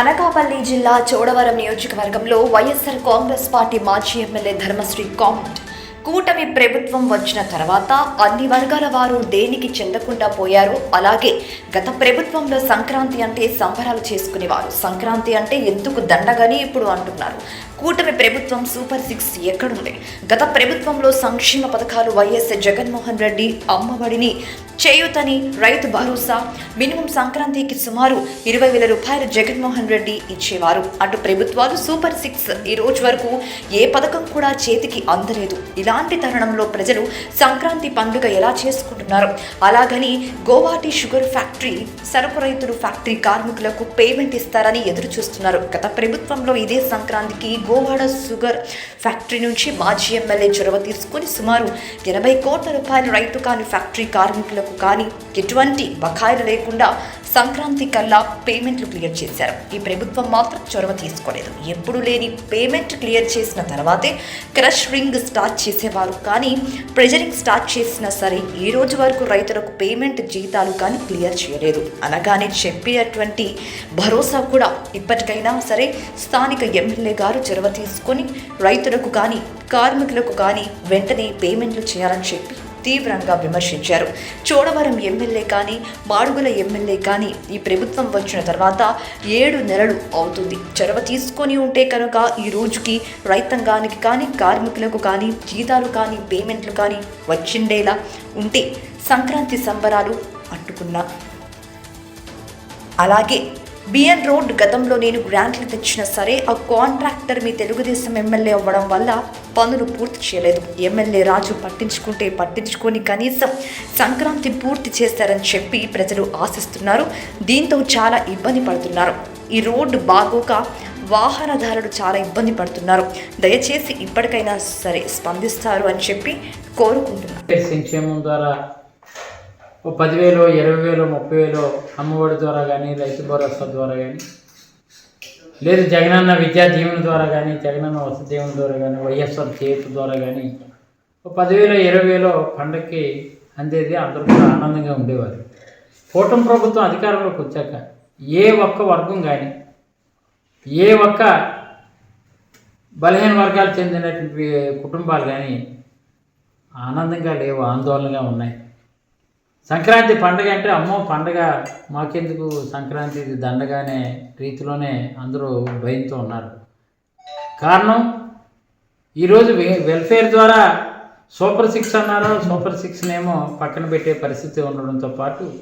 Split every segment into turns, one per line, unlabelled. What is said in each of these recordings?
అనకాపల్లి జిల్లా చోడవరం నియోజకవర్గంలో YSR Congress party మాజీ ఎమ్మెల్యే ధర్మశ్రీ కామెంట్ కూటమి ప్రభుత్వం వచ్చిన తర్వాత అన్ని వర్గాల వారు దేనికి చెందకుండా పోయారో అలాగే గత ప్రభుత్వంలో సంక్రాంతి అంటే సంబరాలు చేసుకునేవారు. సంక్రాంతి అంటే ఎందుకు దండగని ఇప్పుడు అంటున్నారు. కూటమి ప్రభుత్వం సూపర్ సిక్స్ ఎక్కడుంది? గత ప్రభుత్వంలో సంక్షేమ పథకాలు వైఎస్ జగన్మోహన్ రెడ్డి అమ్మఒడిని చేయూతని రైతు భరోసా మినిమం సంక్రాంతికి సుమారు ఇరవై వేల రూపాయలు జగన్మోహన్ రెడ్డి ఇచ్చేవారు. అటు ప్రభుత్వాలు సూపర్ సిక్స్ ఈ రోజు వరకు ఏ పథకం కూడా చేతికి అందలేదు. ఇలా ఇలాంటి తరుణంలో ప్రజలు సంక్రాంతి పండుగ ఎలా చేసుకుంటున్నారు? అలాగని గోవాటి షుగర్ ఫ్యాక్టరీ సరుకు రైతులు ఫ్యాక్టరీ కార్మికులకు పేమెంట్ ఇస్తారని ఎదురు చూస్తున్నారు గత ప్రభుత్వంలో ఇదే సంక్రాంతికి గోవాడ షుగర్ ఫ్యాక్టరీ నుంచి మాజీ ఎమ్మెల్యే చొరవ తీసుకుని సుమారు ఎనభై కోట్ల రూపాయల రైతు కాని ఫ్యాక్టరీ కార్మికులకు కానీ ఎటువంటి బకాయిలు లేకుండా సంక్రాంతి కల్లా పేమెంట్లు క్లియర్ చేశారు. ఈ ప్రభుత్వం మాత్రం చొరవ తీసుకోలేదు. ఎప్పుడు లేని పేమెంట్ క్లియర్ చేసిన తర్వాతే క్రష్ రింగ్ స్టార్ట్ చేసేవారు. కానీ ప్రెజరింగ్ స్టార్ట్ చేసినా సరే ఈ రోజు వరకు రైతులకు పేమెంట్ జీతాలు కానీ క్లియర్ చేయలేదు. అనగానే చెప్పేటువంటి భరోసా కూడా ఇప్పటికైనా సరే స్థానిక ఎమ్మెల్యే గారు చొరవ తీసుకొని రైతులకు కానీ కార్మికులకు కానీ వెంటనే పేమెంట్లు చేయాలని చెప్పి తీవ్రంగా విమర్శించారు. చోడవరం ఎమ్మెల్యే కానీ మాడుగుల ఎమ్మెల్యే కానీ ఈ ప్రభుత్వం వచ్చిన తర్వాత ఏడు నెలలు అవుతుంది. చొరవ తీసుకొని ఉంటే కనుక ఈ రోజుకి రైతాంగానికి కానీ కార్మికులకు కానీ జీతాలు కానీ పేమెంట్లు కానీ వచ్చిండేలా ఉంటే సంక్రాంతి సంబరాలు అట్టుకున్నా అలాగే బిఎన్ రోడ్ గతంలో నేను గ్రాంట్లు తెచ్చినా సరే ఆ కాంట్రాక్టర్ మీ తెలుగుదేశం ఎమ్మెల్యే అవ్వడం వల్ల పనులు పూర్తి చేయలేదు. ఎమ్మెల్యే రాజు పట్టించుకుంటే పట్టించుకొని కనీసం సంక్రాంతి పూర్తి చేస్తారని చెప్పి ప్రజలు ఆశిస్తున్నారు. దీంతో చాలా ఇబ్బంది పడుతున్నారు. ఈ రోడ్డు బాగోక వాహనదారులు చాలా ఇబ్బంది పడుతున్నారు. దయచేసి ఇప్పటికైనా సరే స్పందిస్తారు అని చెప్పి కోరుకుంటున్నారు
ఓ పదివేలు ఇరవై వేలు ముప్పై వేలు అమ్మఒడి ద్వారా కానీ రైతు భరోసా ద్వారా కానీ లేదు జగనన్న విద్యా దీవెన ద్వారా కానీ జగనన్న వసతి దీవెన ద్వారా కానీ వైఎస్ఆర్ చేతి ద్వారా కానీ ఓ పదివేలు ఇరవై వేలు పండగకి అందేది అందరూ కూడా ఆనందంగా ఉండేవారు. కూటమి ప్రభుత్వం అధికారంలోకి వచ్చాక ఏ ఒక్క వర్గం కానీ ఏ ఒక్క బలహీన వర్గాలు చెందినటువంటి కుటుంబాలు కానీ ఆనందంగా లేవు ఆందోళనగా ఉన్నాయి. సంక్రాంతి పండగ అంటే అమ్మో పండగ మాకెందుకు? సంక్రాంతి దండగానే రీతిలోనే అందరూ భయంతో ఉన్నారు. కారణం ఈరోజు వె- వెల్ఫేర్ ద్వారా సూపర్ సిక్స్ అన్నారు సూపర్ సిక్స్నేమో పక్కన పెట్టే పరిస్థితి ఉండడంతో పాటు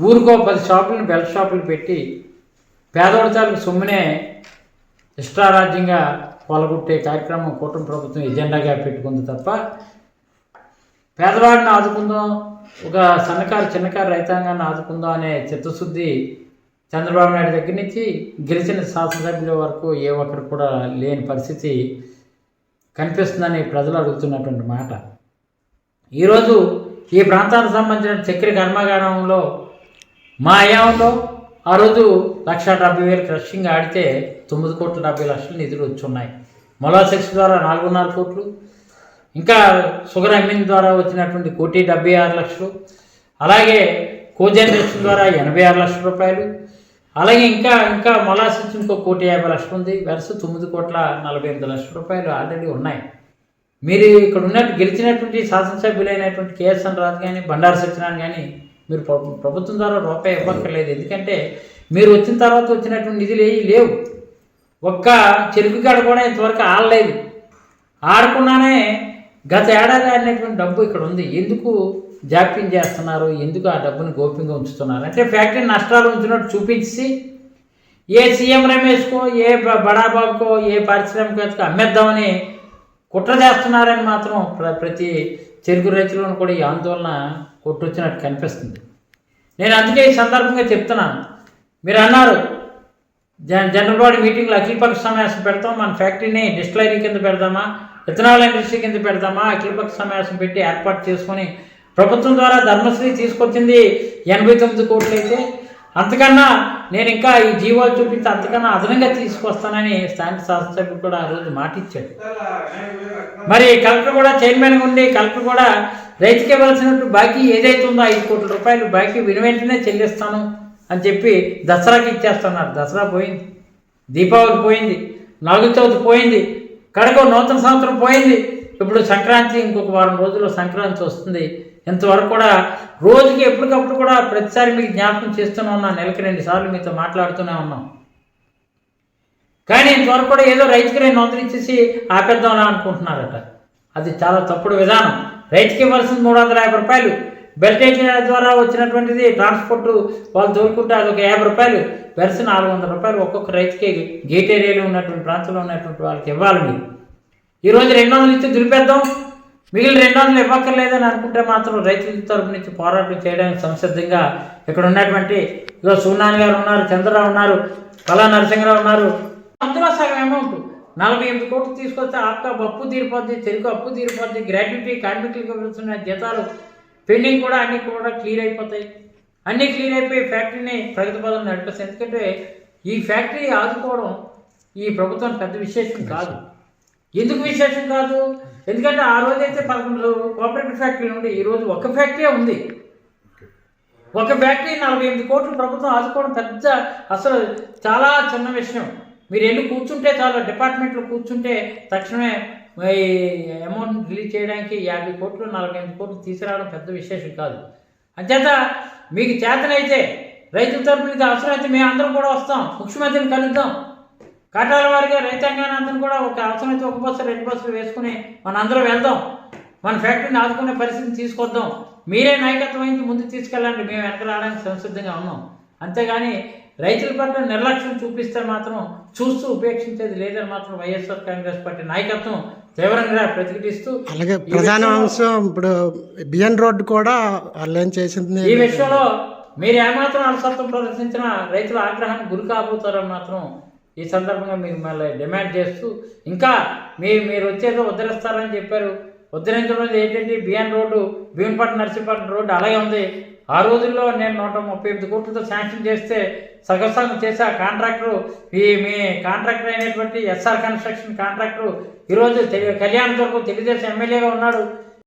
ఊరికో పది షాపులను బెల్ట్ షాపులు పెట్టి పేదవాడి సొమ్మునే ఇష్టారాజ్యంగా పొలగొట్టే కార్యక్రమం కూటమి ప్రభుత్వం ఎజెండాగా పెట్టుకుంది తప్ప పేదవాడిని ఆదుకుందాం ఒక సన్నకారు చిన్నకారు రైతాంగాన్ని ఆదుకుందాం అనే చిత్తశుద్ధి చంద్రబాబు నాయుడు దగ్గర నుంచి గెలిచిన శాసనసభ్యుల వరకు ఏ ఒక్కరు కూడా లేని పరిస్థితి కనిపిస్తుందని ప్రజలు అడుగుతున్నటువంటి మాట. ఈరోజు ఈ ప్రాంతానికి సంబంధించిన చక్కెర కర్మాగారంలో మా అయాంలో ఆ రోజు లక్ష డెబ్బై వేలు క్రషింగ్ ఆడితే తొమ్మిది కోట్ల డెబ్బై లక్షలు నిధులు వచ్చి ఉన్నాయి మొలాసెక్స్ ద్వారా నాలుగున్నర కోట్లు ఇంకా షుగర్ అమ్మిన ద్వారా వచ్చినటువంటి కోటి డెబ్బై ఆరు లక్షలు అలాగే కోజనరేషన్ ద్వారా ఎనభై ఆరు లక్షల రూపాయలు అలాగే ఇంకా ఇంకా మొలాసిస్ ఇంకో కోటి యాభై లక్షలు ఉంది. వరుస తొమ్మిది కోట్ల నలభై ఎనిమిది లక్షల రూపాయలు ఆల్రెడీ ఉన్నాయి. మీరు ఇక్కడ ఉన్నట్టు గెలిచినటువంటి శాసనసభ్యులైనటువంటి కేఎస్ఎన్ రాజు కానీ బండారు సత్యనారాయణ కానీ మీరు ప్రభుత్వం ద్వారా రూపాయి ఇవ్వక్కర్లేదు. ఎందుకంటే మీరు వచ్చిన తర్వాత వచ్చినటువంటి నిధులు ఏవి లేవు. ఒక్క చెరుకు కాడ కూడా ఇంతవరకు ఆడలేదు. ఆడకుండానే గత ఏడాది ఆడినటువంటి డబ్బు ఇక్కడ ఉంది. ఎందుకు జాప్యం చేస్తున్నారు? ఎందుకు ఆ డబ్బుని గోప్యంగా ఉంచుతున్నారు? అంటే ఫ్యాక్టరీ నష్టాలు ఉంచినట్టు చూపించి ఏ సీఎం రమేష్కో ఏ బడాబాబుకో ఏ పారిశ్రామికవేత్తకో అమ్మేద్దామని కుట్ర చేస్తున్నారని మాత్రం ప్ర- ప్రతి చెరుకు రైతులను కూడా ఈ ఆందోళన కొట్టొచ్చినట్టు కనిపిస్తుంది. నేను అందుకే ఈ సందర్భంగా చెప్తున్నాను మీరు అన్నారు జన జనరల్ బాడీ మీటింగ్లో అఖిలపక్ష సమావేశం పెడతాం మన ఫ్యాక్టరీని డిస్టిలరీ కింద పెడదామా? ఇథనాల్ ఇండస్ట్రీ కింద పెడతామా అఖిలపక్ష సమావేశం పెట్టి ఏర్పాటు చేసుకొని ప్రభుత్వం ద్వారా ధర్మశ్రీ తీసుకొచ్చింది ఎనభై తొమ్మిది కోట్లు అయితే. అంతకన్నా నేను ఇంకా ఈ జీవాలు చూపించి అంతకన్నా అదనంగా తీసుకొస్తానని స్థానిక శాసనసభ్యుడు కూడా ఆ రోజు మాట ఇచ్చాడు. మరి కలెక్టర్ కూడా చైర్మన్గా ఉండి కలెక్టర్ కూడా రైతుకి ఇవ్వాల్సినట్టు బాకీ ఏదైతే ఉందో ఐదు కోట్ల రూపాయలు బాకీ విని వెంటనే చెల్లిస్తాను అని చెప్పి దసరాకి ఇచ్చేస్తున్నారు. దసరా పోయింది. దీపావళి పోయింది. నాలుగు చవితి పోయింది. కడక నూతన సంవత్సరం పోయింది. ఇప్పుడు సంక్రాంతి ఇంకొక వారం రోజుల్లో సంక్రాంతి వస్తుంది. ఇంతవరకు కూడా రోజుకి ఎప్పటికప్పుడు కూడా ప్రతిసారి మీకు జ్ఞాపకం చేస్తూనే ఉన్నాం నెలకి రెండు సార్లు మీతో మాట్లాడుతూనే ఉన్నాం. కానీ ఇంతవరకు కూడా ఏదో రైతుకి నేను వందలు ఆపేద్దాం ఆపేద్దామని అనుకుంటున్నారట. అది చాలా తప్పుడు విధానం. రైతుకి ఇవ్వాల్సింది మూడు వందల యాభై రూపాయలు. బెల్ట్ ఎక్కిన ద్వారా వచ్చినటువంటిది ట్రాన్స్పోర్ట్ వాళ్ళు తోలుకుంటే ఒక యాభై రూపాయలు వెరస నాలుగు వందల రూపాయలు ఒక్కొక్క రైతుకి గేట్ ఏరియాలో ఉన్నటువంటి ప్రాంతంలో ఉన్నటువంటి వాళ్ళకి ఇవ్వాలి మీరు. ఈరోజు రెండు వందలు ఇచ్చి దులిపేద్దాం. మిగిలిన రెండు వందలు ఇవ్వక్కర్లేదని అనుకుంటే మాత్రం రైతుల తరపు నుంచి పోరాటం చేయడానికి సంసిద్ధంగా ఇక్కడ ఉన్నటువంటి ఇదో సూనాని గారు ఉన్నారు చంద్రరావు ఉన్నారు కళా నరసింహరావు ఉన్నారు. అందులో సగం అమౌంట్ నలభై ఎనిమిది కోట్లు తీసుకొస్తే ఆప్కా అప్పు తీరిపోద్ది చెరుకు అప్పు తీరిపోద్ది గ్రాట్యుటీ కార్మికులకు ఇవ్వాల్సిన జీతాలు పెండింగ్ కూడా అన్నీ కూడా క్లియర్ అయిపోతాయి. అన్నీ క్లియర్ అయిపోయి ఫ్యాక్టరీని ప్రగతి పదం నడిపేస్తాయి. ఎందుకంటే ఈ ఫ్యాక్టరీ ఆదుకోవడం ఈ ప్రభుత్వం పెద్ద విశేషం కాదు. ఎందుకు విశేషం కాదు? ఎందుకంటే ఆ రోజైతే పదకొండు కోఆపరేటివ్ ఫ్యాక్టరీ ఉండి ఈరోజు ఒక ఫ్యాక్టరీ ఉంది. ఒక ఫ్యాక్టరీ నలభై ఎనిమిది కోట్లు ప్రభుత్వం ఆదుకోవడం పెద్ద అసలు చాలా చిన్న విషయం. మీరు వెళ్ళి కూర్చుంటే చాలా డిపార్ట్మెంట్లో కూర్చుంటే తక్షణమే అమౌంట్ రిలీజ్ చేయడానికి యాభై కోట్లు నలభై ఐదు కోట్లు తీసుకురావడం పెద్ద విశేషం కాదు. అంచేత మీకు చేతనైతే రైతుల తరపు మీద అవసరమైతే మేము అందరం కూడా వస్తాం. ముఖ్యమంత్రిని కలుద్దాం. కాటాల వారిగా రైతాంగాన్ని అందరం కూడా ఒక అవసరమైతే ఒక బస్సు రెండు బస్సులు వేసుకుని మనం అందరం వెళ్దాం. మన ఫ్యాక్టరీని ఆదుకునే పరిస్థితిని తీసుకొద్దాం. మీరే నాయకత్వం వహించి ముందుకు తీసుకెళ్ళండి. మేము వెనక రావడానికి సంసిద్ధంగా ఉన్నాం. అంతేగాని రైతుల పట్ల నిర్లక్ష్యం చూపిస్తే మాత్రం చూస్తూ ఉపేక్షించేది లేదని మాత్రం వైఎస్ఆర్ కాంగ్రెస్ పార్టీ నాయకత్వం. తీవ్రంగా ప్రతిఘటిస్తూ
అలాగే ప్రధాన అంశం ఇప్పుడు బిఎన్ రోడ్డు కూడా వాళ్ళు ఏం చేసింది?
ఈ విషయంలో మీరు ఏమాత్రం అలసత్వం ప్రదర్శించిన రైతుల ఆగ్రహానికి గురి కాబోతారని మాత్రం ఈ సందర్భంగా మీకు మళ్ళీ డిమాండ్ చేస్తూ ఇంకా మీ మీరు వచ్చేదో ఉద్ధరిస్తారని చెప్పారు. ఉద్ధరించడం ఏంటంటే BN road Bheemapatnam Narsipatnam road అలాగే ఉంది. ఆ రోజుల్లో నేను నూట ముప్పై ఎనిమిది కోట్లతో శాంక్షన్ చేస్తే సగం సగం చేసే ఆ కాంట్రాక్టర్ ఈ మీ కాంట్రాక్టర్ అయినటువంటి ఎస్ఆర్ కన్స్ట్రక్షన్ కాంట్రాక్టర్ ఈరోజు తెలి- కళ్యాణ్ దుర్గం తెలుగుదేశం ఎమ్మెల్యేగా ఉన్నాడు.